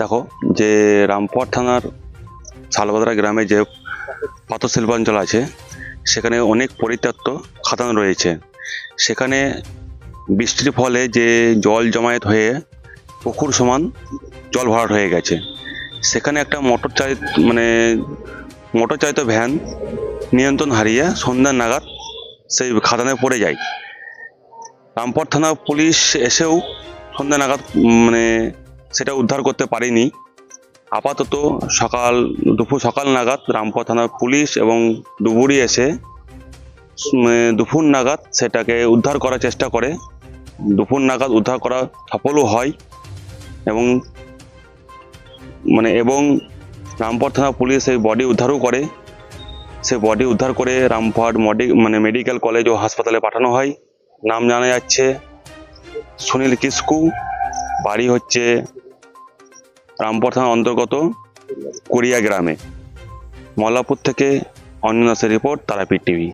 দেখো, যে রামপুর থানার শালবাদরা গ্রামে যে পাথর শিল্পাঞ্চল আছে, সেখানে অনেক পরিত্যক্ত খাদান রয়েছে। সেখানে বৃষ্টির ফলে যে জল জমায়েত হয়ে পুকুর সমান জল ভরাট হয়ে গেছে। সেখানে একটা মোটর চালিত মানে মোটর চালিত ভ্যান নিয়ন্ত্রণ হারিয়ে সন্ধ্যা নাগাদ সেই খাদানে পড়ে যায়। রামপুর থানা পুলিশ এসেও সন্ধ্যা নাগাদ মানে সেটা উদ্ধার করতে পারেনি। আপাতত সকাল, দুপুর সকাল নাগাদ রামপুর থানার পুলিশ এবং ডুবুরি এসে দুপুর নাগাদ সেটাকে উদ্ধার করার চেষ্টা করে। দুপুর নাগাদ উদ্ধার করা সফলও হয় এবং মানে এবং রামপুর থানা পুলিশ সেই বডি উদ্ধারও করে। সেই বডি উদ্ধার করে রামপুরহাট মডি মানে মেডিকেল কলেজ ও হাসপাতালে পাঠানো হয়। নাম জানা যাচ্ছে সুনীল কিস্কু বাড়ি হচ্ছে রামপুর থানার অন্তর্গত কোরিয়া গ্রামে। মল্লাপুর থেকে অনিন্দাসের রিপোর্ট তারাপীঠ টিভি।